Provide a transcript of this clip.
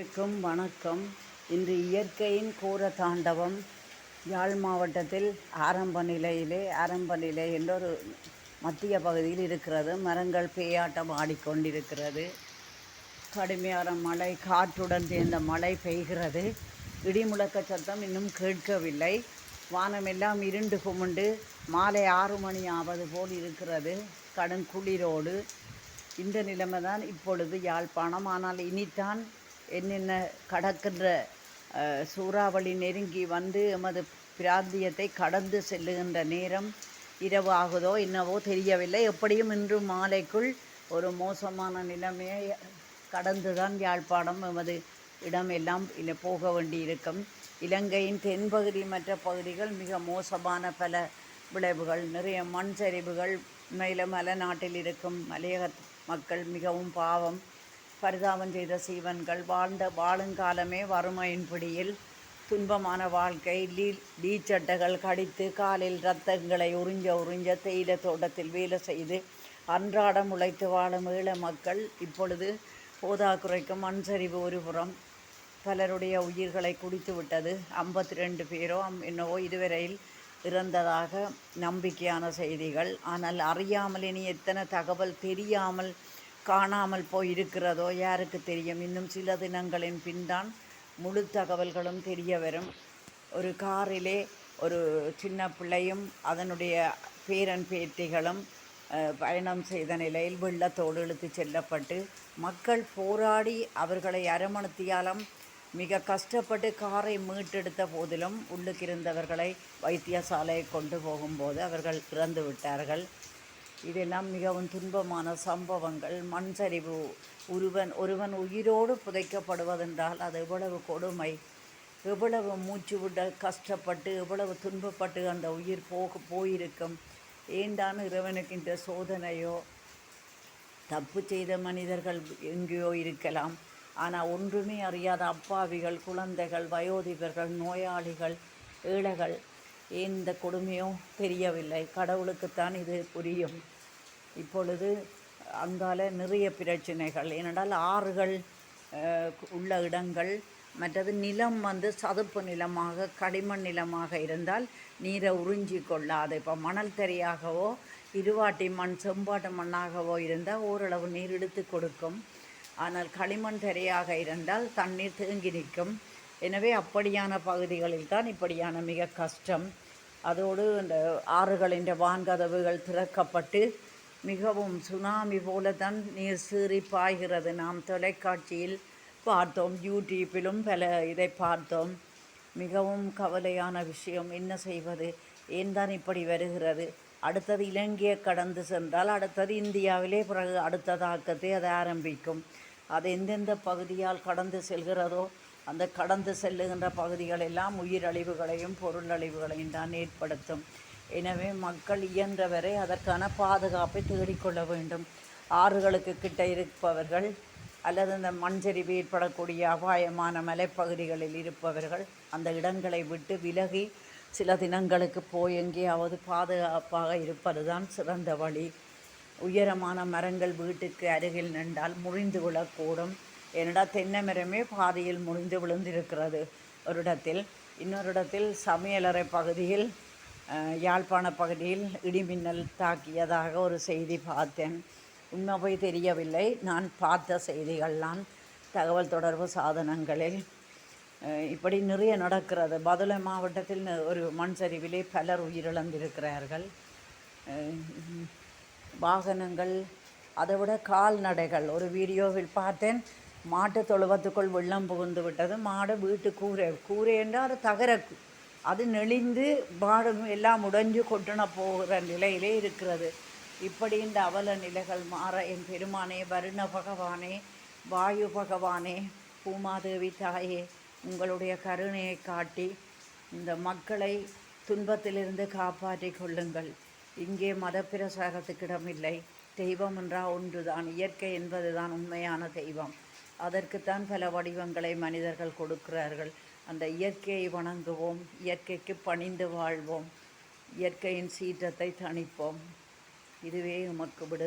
அனைவருக்கும் வணக்கம். இன்று இயற்கையின் கூர தாண்டவம் யாழ் மாவட்டத்தில் ஆரம்ப நிலையிலே ஆரம்ப நிலை என்ற ஒரு மத்திய பகுதியில் இருக்கிறது. மரங்கள் பேயாட்டம் ஆடிக்கொண்டிருக்கிறது. கடுமையான மழை காற்றுடன் சேர்ந்த மழை பெய்கிறது. இடி முழக்க சத்தம் இன்னும் கேட்கவில்லை. வானமெல்லாம் இருண்டு குமுண்டு மாலை ஆறு மணி ஆவது போல் இருக்கிறது. கடும் குளிரோடு இந்த நிலைமை தான் இப்பொழுது யாழ்ப்பாணம். ஆனால் இனித்தான் என்னென்ன கடக்கின்ற சூறாவளி நெருங்கி வந்து எமது பிராந்தியத்தை கடந்து செல்லுகின்ற நேரம் இரவு ஆகுதோ என்னவோ தெரியவில்லை. எப்படியும் இன்று மாலைக்குள் ஒரு மோசமான நிலைமையை கடந்து தான் யாழ்ப்பாணம் எமது இடம் எல்லாம் இல்லை போக வேண்டியிருக்கும். இலங்கையின் தென்பகுதி மற்ற பகுதிகள் மிக மோசமான பல விளைவுகள். நிறைய மண் சரிவுகள் மேலும் மலைநாட்டில் இருக்கும் மலையக மக்கள் மிகவும் பாவம். பரிதாபம் செய்த சீவன்கள் வாழ்ந்த வாழுங்காலமே வறுமையின் பிடியில் துன்பமான வாழ்க்கை. லீ லீச்சட்டைகள் கடித்து காலில் இரத்தங்களை உறிஞ்ச உறிஞ்ச தேயிலை தோட்டத்தில் வேலை செய்து அன்றாடம் உழைத்து வாழும் ஈழ மக்கள் இப்பொழுது போதாக்குறைக்கும் மண் சரிவு ஒருபுறம் பலருடைய உயிர்களை குடித்து விட்டது. ஐம்பத்தி ரெண்டு பேரோ என்னவோ இதுவரையில் இறந்ததாக நம்பிக்கையான செய்திகள். ஆனால் அறியாமல் இனி எத்தனை தகவல் தெரியாமல் காணாமல் போய் இருக்கிறதோ யாருக்கு தெரியும்? இன்னும் சில தினங்களின் பின்தான் முழு தகவல்களும் தெரிய வரும். ஒரு காரிலே ஒரு சின்ன பிள்ளையும் அதனுடைய பேரன் பேத்திகளும் பயணம் செய்த நிலையில் வெள்ளத்தோடு இழுத்து செல்லப்பட்டு மக்கள் போராடி அவர்களை அரமணத்தியாலும் மிக கஷ்டப்பட்டு காரை மீட்டெடுத்த போதிலும் உள்ளுக்கு இருந்தவர்களை வைத்தியசாலையை கொண்டு போகும்போது அவர்கள் இறந்து விட்டார்கள் இதெல்லாம் மிகவும் துன்பமான சம்பவங்கள். மண் சரிவு ஒருவன் ஒருவன் உயிரோடு புதைக்கப்படுவதென்றால் அது எவ்வளவு கொடுமை. எவ்வளவு மூச்சு விட கஷ்டப்பட்டு எவ்வளவு துன்பப்பட்டு அந்த உயிர் போக போயிருக்கும். ஏண்டான இறைவனுக்கு இந்த சோதனையோ? தப்பு செய்த மனிதர்கள் எங்கேயோ இருக்கலாம். ஆனால் ஒன்றுமே அறியாத அப்பாவிகள் குழந்தைகள் வயோதிபர்கள் நோயாளிகள் ஏழைகள் ஏன் இந்த கொடுமையோ தெரியவில்லை. கடவுளுக்குத்தான் இது புரியும். இப்பொழுது அங்கால நிறைய பிரச்சனைகள். ஏனென்றால் ஆறுகள் உள்ள இடங்கள் மற்றது நிலம் வந்து சதுப்பு நிலமாக களிமண் நிலமாக இருந்தால் நீரை உறிஞ்சி கொள்ளாது. இப்போ மணல் தரையாகவோ இருவாட்டி மண் செம்பாட்டு மண்ணாகவோ இருந்தால் ஓரளவு நீர் எடுத்து கொடுக்கும். ஆனால் களிமண் தரையாக இருந்தால் தண்ணீர் தேங்கி நிற்கும். எனவே அப்படியான பகுதிகளில் தான் இப்படியான மிக கஷ்டம். அதோடு இந்த ஆறுகளின் வான்கதவுகள் திறக்கப்பட்டு மிகவும் சுனாமி போல தான் நீர் சீறி பாய்கிறது. நாம் தொலைக்காட்சியில் பார்த்தோம் யூடியூப்பிலும் பல இதை பார்த்தோம். மிகவும் கவலையான விஷயம் என்ன செய்வது? ஏன் தான் இப்படி வருகிறது? அடுத்தது இலங்கையை கடந்து சென்றால் அடுத்தது இந்தியாவிலே பிறகு அடுத்த தாக்கத்தை அது ஆரம்பிக்கும். அது எந்தெந்த பகுதியால் கடந்து செல்கிறதோ அந்த கடந்து செல்லுகின்ற பகுதிகள் எல்லாம் உயிரழிவுகளையும் பொருளழிவுகளையும் தான் ஏற்படுத்தும். எனவே மக்கள் இயன்றவரை அதற்கான பாதுகாப்பை தேடிக்கொள்ள வேண்டும். ஆறுகளுக்கு கிட்ட இருப்பவர்கள் அல்லது இந்த மண்சரிவு ஏற்படக்கூடிய அபாயமான மலைப்பகுதிகளில் இருப்பவர்கள் அந்த இடங்களை விட்டு விலகி சில தினங்களுக்கு போய் எங்கேயாவது பாதுகாப்பாக இருப்பது தான் சிறந்த வழி. உயரமான மரங்கள் வீட்டுக்கு அருகில் நின்றால் முறிந்து விழக்கூடும். என்னடா தென்னை மரமே பாதியில் முடிந்து விழுந்திருக்கிறது. ஒரு இடத்தில் இன்னொரு இடத்தில் சமையலறை பகுதியில் யாழ்ப்பாண பகுதியில் இடிமின்னல் தாக்கியதாக ஒரு செய்தி பார்த்தேன். உண்மை போய் தெரியவில்லை. நான் பார்த்த செய்திகள்லாம் தகவல் தொடர்பு சாதனங்களில். இப்படி நிறைய நடக்கிறது. பதுளை மாவட்டத்தில் ஒரு மண் சரிவிலே பலர் உயிரிழந்திருக்கிறார்கள். வாகனங்கள் அதை விட கால்நடைகள். ஒரு வீடியோவில் பார்த்தேன். மாட்டு தொழுவத்துக்குள் வெள்ளம் புகுந்து விட்டது. மாடு வீட்டு கூரை. கூரை என்றால் அது தகரக்கு. அது நெளிந்து மாடு எல்லாம் உடைஞ்சு கொட்டுன போகிற நிலையிலே இருக்கிறது. இப்படி இந்த அவல நிலைகள் மாற என் பெருமானே வருண பகவானே வாயு பகவானே பூமாதேவி தாயே உங்களுடைய கருணையை காட்டி இந்த மக்களை துன்பத்திலிருந்து காப்பாற்றி கொள்ளுங்கள். இங்கே மதப்பிரசாரத்துக்கிடமில்லை தெய்வம் என்றால் ஒன்றுதான். இயற்கை என்பதுதான் உண்மையான தெய்வம். அதற்குத்தான் பல வடிவங்களை மனிதர்கள் கொடுக்கிறார்கள். அந்த இயற்கையை வணங்குவோம் இயற்கைக்கு பணிந்து வாழ்வோம் இயற்கையின் சீற்றத்தை தணிப்போம். இதுவே உமக்கு விடு